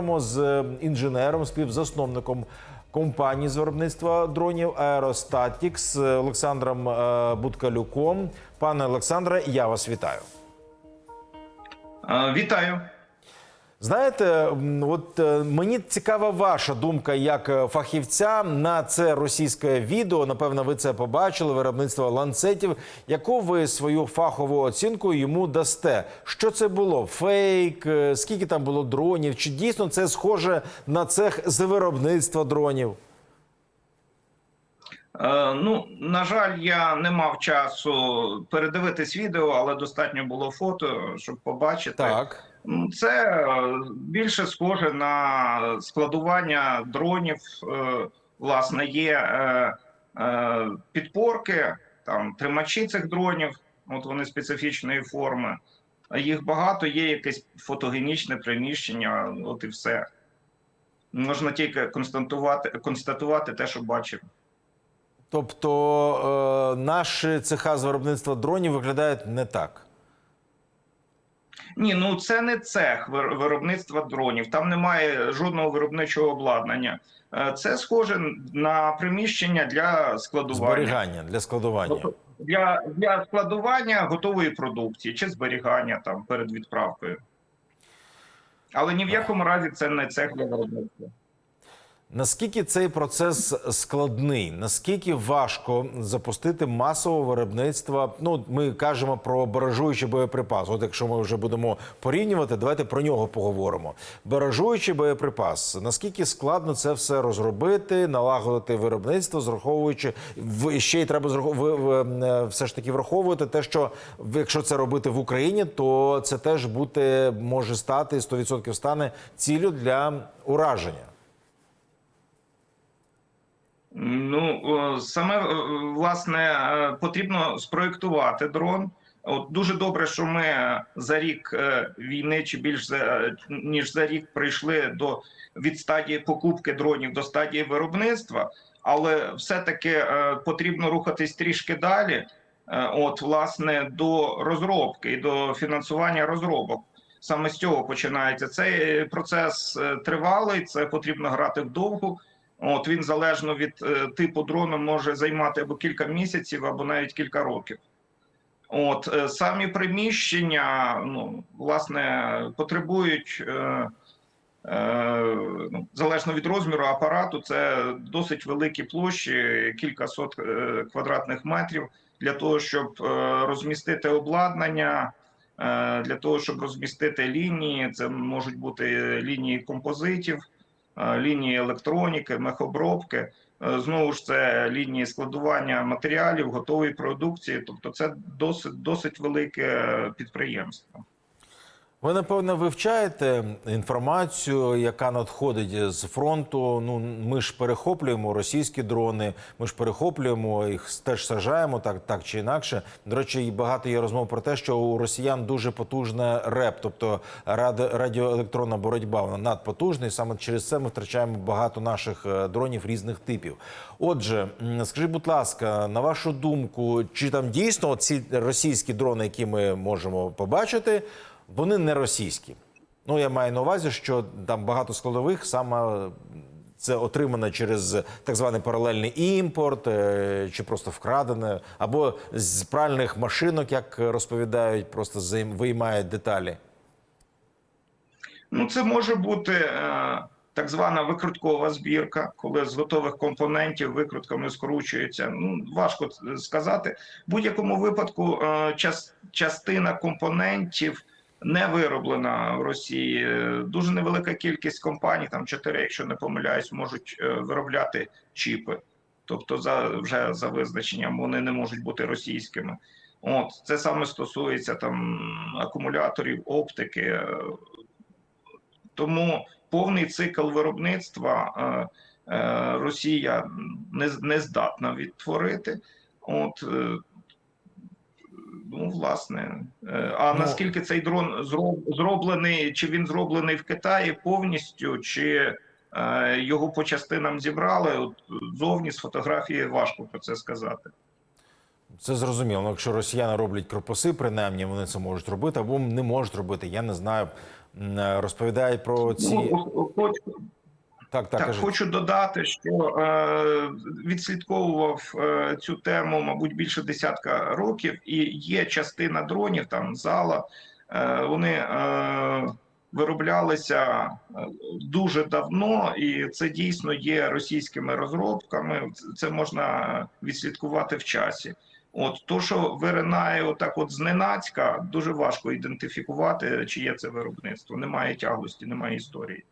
поговоримо з е, інженером, співзасновником компанії з виробництва дронів Аеростатікс Олександром е, Буткалюком. Пане Олександре, я вас вітаю. Е, Вітаю. Знаєте, от е, мені цікава ваша думка як е, фахівця на це російське відео. Напевно, ви це побачили. Виробництво ланцетів. Яку ви свою фахову оцінку йому дасте? Що це було? Фейк? Е, Скільки там було дронів? Чи дійсно це схоже на цех з виробництва дронів? Ну, на жаль, я не мав часу передивитись відео, але достатньо було фото, щоб побачити. Так. Це е, більше схоже на складування дронів. Е, Власне, є е, підпорки, там тримачі цих дронів. От вони специфічної форми. Їх багато, є якесь фотогенічне приміщення, от і все. Можна тільки констатувати, констатувати те, що бачив. Тобто е, наші цеха з виробництва дронів виглядають не так. Ні, ну це не цех виробництва дронів. Там немає жодного виробничого обладнання. Е, Це схоже на приміщення для складування. Зберігання для складування. Тобто Для, для складування готової продукції чи зберігання там перед відправкою. Але ні в якому разі це не цех для виробництва. Наскільки цей процес складний? Наскільки важко запустити масове виробництво? Ну, ми кажемо про баражуючий боєприпас. От якщо ми вже будемо порівнювати, давайте про нього поговоримо. Баражуючий боєприпас. Наскільки складно це все розробити, налагодити виробництво, зраховуючи в ще й треба е, все ж таки враховувати те, що якщо це робити в Україні, то це теж бути може стати 100% стане ціллю для ураження. Ну саме власне е, потрібно спроектувати дрон. От дуже добре, що ми за рік е, війни чи більш за ніж за рік прийшли до від стадії покупки дронів до стадії виробництва, але все-таки е, потрібно рухатись трішки далі. От, власне, до розробки і до фінансування розробок. Саме з цього починається цей процес тривалий. Це потрібно грати вдовгу. От він залежно від е, типу дрону може займати або кілька місяців, або навіть кілька років. От е, самі приміщення, ну власне, потребують е, е, ну, залежно від розміру апарату, це досить великі площі, кілька сот е, квадратних метрів для того, щоб е, розмістити обладнання. е, Для того щоб розмістити лінії, це можуть бути лінії композитів, лінії електроніки, мехобробки. Е, Знову ж це лінії складування матеріалів, готової продукції. Тобто, це досить досить велике підприємство. Ви напевно вивчаєте інформацію, яка надходить з фронту. Ну ми ж перехоплюємо російські дрони, ми ж перехоплюємо їх, теж сажаємо так, так чи інакше. До речі, багато є розмов про те, що у росіян дуже потужна РЕП, тобто радіоелектронна боротьба. Вона надпотужна, і саме через це ми втрачаємо багато наших е, дронів різних типів. Отже, скажіть, будь ласка, на вашу думку, чи там дійсно ці російські дрони, які ми можемо побачити? Вони не російські. Ну, я маю на увазі, що там багато складових саме це отримане через так званий паралельний імпорт, е, чи просто вкрадене, або з пральних машинок, як розповідають, просто виймають деталі. Ну, це може бути е, так звана викруткова збірка, коли з готових компонентів викрутками скручується. Ну важко сказати. В будь-якому випадку е, час, частина компонентів не вироблена в Росії. Дуже невелика кількість компаній, там чотири, якщо не помиляюсь, можуть е, виробляти чіпи. Тобто, за вже за визначенням вони не можуть бути російськими. От це саме стосується там акумуляторів, оптики. е, тому повний цикл виробництва е, Росія не, не здатна відтворити. От, ну, власне, е, а Ну, наскільки цей дрон зроблений, чи він зроблений в Китаї повністю, чи е, його по частинам зібрали? От зовні з фотографії важко про це сказати. Це зрозуміло. Ну, якщо росіяни роблять кропоси, принаймні вони це можуть робити, або не можуть робити. Я не знаю. е, розповідають про ці Ну, хоч- так, так, Так, хочу додати, що е, відслідковував е, цю тему, мабуть, більше десятка років, і є частина дронів, там зала, е, вони е, вироблялися е, дуже давно, і це дійсно є російськими розробками. Це можна відслідкувати в часі. От то, що виринає отак, от зненацька, дуже важко ідентифікувати, чиє це виробництво. Немає тяглості, немає історії.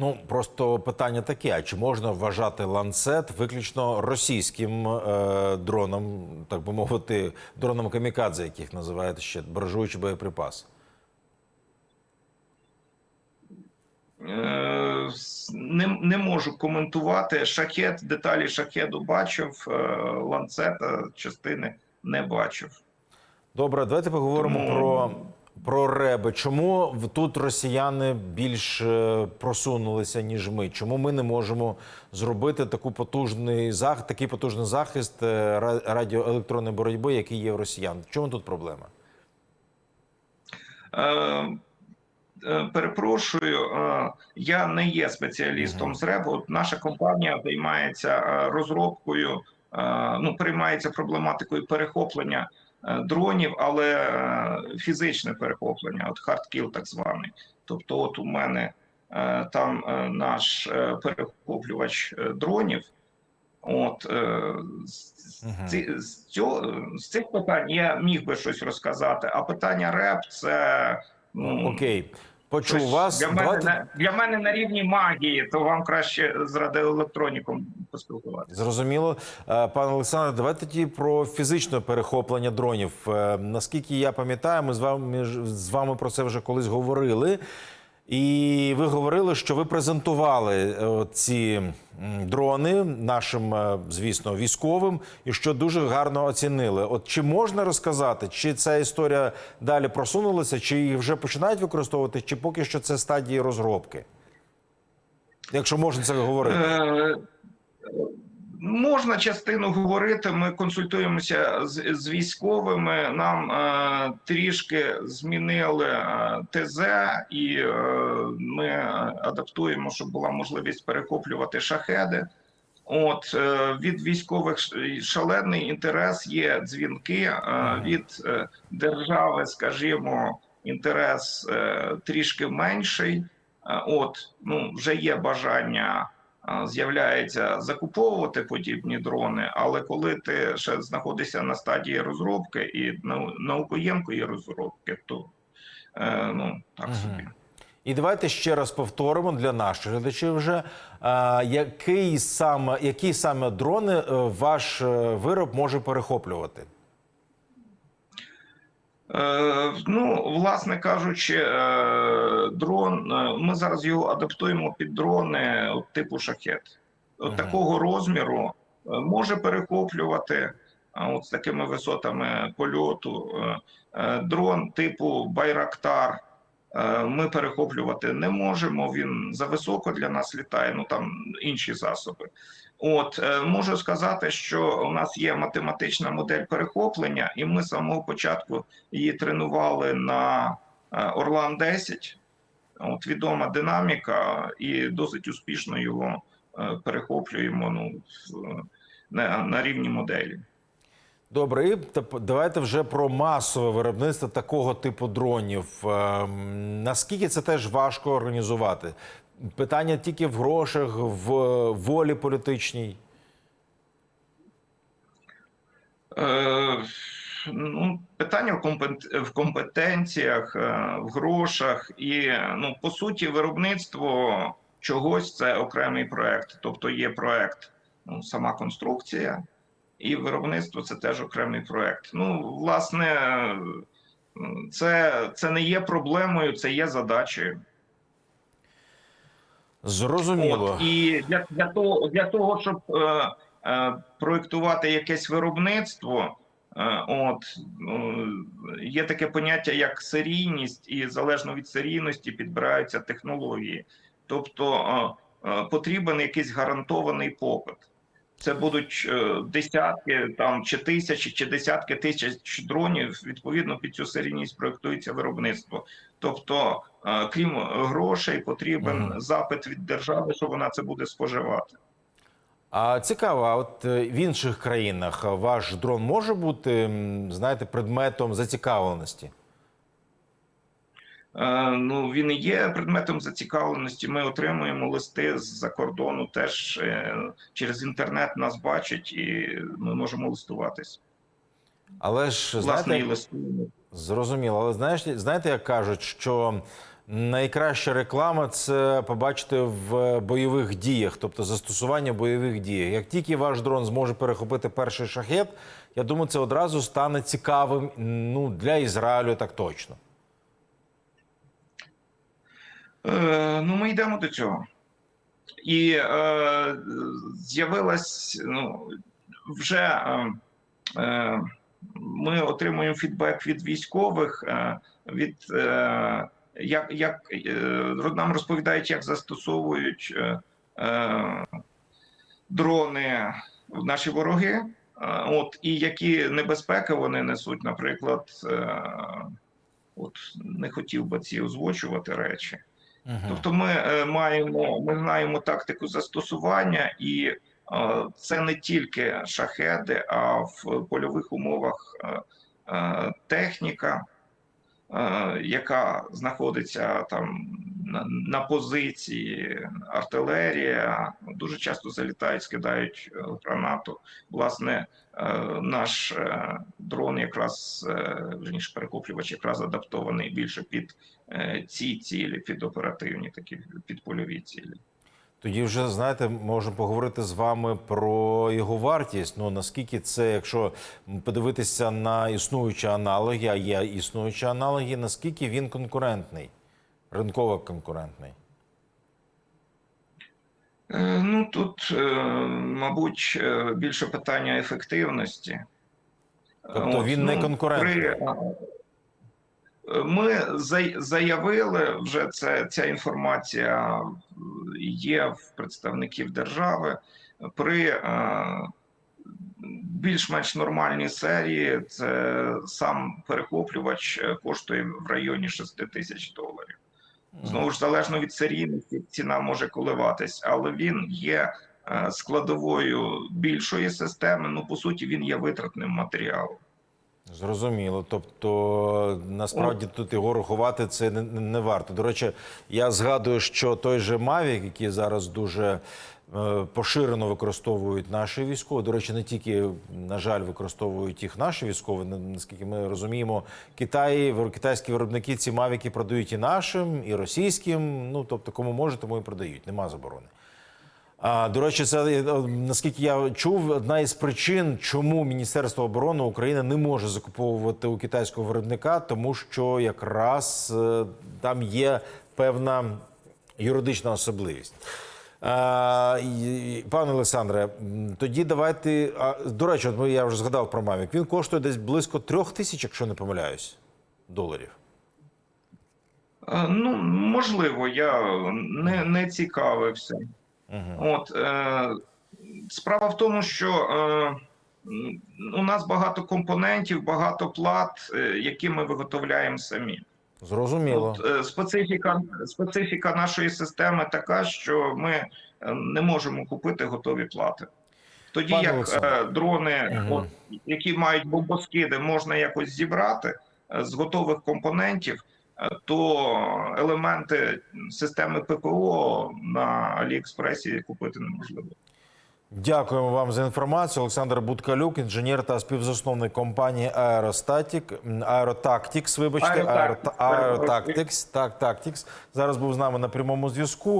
Ну просто питання таке: а чи можна вважати ланцет виключно російським е, дроном, так би мовити, дроном камікадзе, яких називають ще баражуючий боєприпас? Е, Не, не можу коментувати. Шахет, деталі шахеду бачив, е, ланцета частини не бачив. Добре, давайте поговоримо Тому- про, про реби. Чому тут росіяни більш е, просунулися, ніж ми? Чому ми не можемо зробити таку потужний зах, такий потужний захист е, ра- радіоелектронної боротьби, який є в росіян? Чому тут проблема? Е, е, Перепрошую, я не є спеціалістом з РЕБ. От наша компанія займається розробкою, ну приймається проблематикою перехоплення дронів, але е, фізичне перехоплення, от хардкіл, так званий. Тобто, от у мене е, там е, наш е, перехоплювач е, дронів. От е, з- з цього з цих питань я міг би щось розказати. А питання РЕП це ну Окей, почув Тож вас. для мене на для мене на рівні магії. То вам краще з радіоелектроніком поспілкуватися. Зрозуміло, Е, пане Олександре, давайте тоді про фізичне перехоплення дронів. Е, Наскільки я пам'ятаю, ми з вами з вами про це вже колись говорили. І ви говорили, що ви презентували е, ці дрони нашим, е, звісно, військовим, і що дуже гарно оцінили. От чи можна розказати, чи ця історія далі просунулася, чи їх вже починають використовувати, чи поки що це стадії розробки? Якщо можна це говорити. Можна частину говорити. Ми консультуємося з, з військовими. Нам е, трішки змінили е, ТЗ, і е, ми адаптуємо, щоб була можливість перехоплювати шахеди. От е, від військових шалений інтерес є дзвінки е, від е, держави, скажімо, інтерес е, трішки менший. Е, От ну вже є бажання з'являється закуповувати подібні дрони, але коли ти ще знаходишся на стадії розробки і нау- наукоємкої розробки, то е, ну так собі. І давайте ще раз повторимо для наших глядачів вже, який саме, які саме дрони е, ваш е, вироб може перехоплювати? Е, ну, власне кажучи, е, дрон. е, Ми зараз його адаптуємо під дрони типу шахет. От такого розміру може перехоплювати от з такими висотами польоту. Дрон типу Байрактар ми перехоплювати не можемо. Він зависоко для нас літає. Ну там інші засоби. От е, можу сказати, що у нас є математична модель перехоплення, і ми з самого початку її тренували на е, Орлан 10. От відома динаміка, і досить успішно його е, перехоплюємо ну, на, на рівні моделі. Добре, і давайте вже про масове виробництво такого типу дронів. Ем, Наскільки це теж важко організувати? Питання тільки в грошах, в е, волі політичній. Е, ну, питання в, компетенціях, е, в грошах, і ну, по суті, виробництво чогось це окремий проект. Тобто є проект, ну, сама конструкція, і виробництво це теж окремий проект. Ну, власне, е, це, це не є проблемою, це є задачею. Зрозуміло. От, і для, для того, для того, щоб е, е, проєктувати якесь виробництво, е, от ну, є таке поняття як серійність, і залежно від серійності підбираються технології. Тобто е, е, потрібен якийсь гарантований попит. Це будуть е, десятки там чи тисячі, чи десятки тисяч дронів. Відповідно, під цю серійність проєктується виробництво. Тобто е, крім грошей, потрібен Мгм. запит від держави, що вона це буде споживати. А цікаво, а от е, в інших країнах ваш дрон може бути, знаєте, предметом зацікавленості? Е, Ну, він і є предметом зацікавленості. Ми отримуємо листи з-за кордону. Теж е, через інтернет нас бачать, і ми можемо листуватись. Але ж Власне, знаєте, зрозуміло. Але знаєш, знаєте, як кажуть, що найкраща реклама це побачити в бойових діях, тобто застосування бойових діях. Як тільки ваш дрон зможе перехопити перший шахет, я думаю, це одразу стане цікавим ну, для Ізраїлю так точно. Е, ну, ми йдемо до цього. І е, з'явилась ну, вже е, е, ми отримуємо фідбек від військових, е, від е, як, як нам розповідають, як застосовують е, дрони наші вороги. От і які небезпеки вони несуть, наприклад, е, от не хотів би ці озвучувати речі. Тобто, ми е, маємо, ми знаємо тактику застосування, і е, це не тільки шахеди, а в польових умовах е, техніка, яка знаходиться там на, позиції, артилерія, дуже часто залітають, скидають е, гранату. Власне, е, наш е, дрон, якраз верніше перехоплювач, якраз адаптований більше під ці цілі, під оперативні, такі під польові цілі. Тоді вже знаєте, можемо поговорити з вами про його вартість. Ну наскільки це, якщо подивитися на існуючі аналоги, а є існуючі аналоги, наскільки він конкурентний, ринково конкурентний? Е, Ну тут, е, мабуть, е, більше питання ефективності. Тобто він не конкурентний? при, е, Ми заявили вже це. Ця інформація є в представників держави. При більш-менш нормальній серії це сам перехоплювач коштує в районі 6 тисяч доларів. Знову ж залежно від серійності, ціна може коливатись, але він є е, складовою більшої системи. Ну, по суті, він є витратним матеріалом. Зрозуміло. Тобто, насправді тут його рахувати це не, не варто. До речі, я згадую, що той же Mavic, який зараз дуже поширено використовують наші військові. До речі, не тільки, на жаль, використовують їх наші військові. Наскільки ми розуміємо, Китай, китайські виробники ці мавіки продають і нашим, і російським. Ну тобто, кому може, тому і продають. Нема заборони. А, до речі, це е, наскільки я чув, одна із причин, чому Міністерство оборони України не може закуповувати у китайського виробника, тому що якраз е, там є певна юридична особливість. Пане Олександре, тоді давайте. До речі, от я вже згадав про Мавік. Він коштує десь близько трьох тисяч, якщо не помиляюсь, доларів. Е, Ну, можливо, я не, не цікавився. Угу. От е, справа в тому, що е, у нас багато компонентів, багато плат, е, які ми виготовляємо самі. Зрозуміло. От, е, специфіка, специфіка нашої системи така, що ми е, не можемо купити готові плати. Тоді Пане як е, дрони, Мгм. от, які мають бомбоскиди, можна якось зібрати з готових компонентів, то елементи системи ППО на Аліекспресі купити неможливо. Дякуємо вам за інформацію. Олександр Буткалюк, інженер та співзасновник компанії Аеростатік Аеротактікс. Вибачте. Аеротактикс. Так, Тактікс. Зараз був з нами на прямому зв'язку.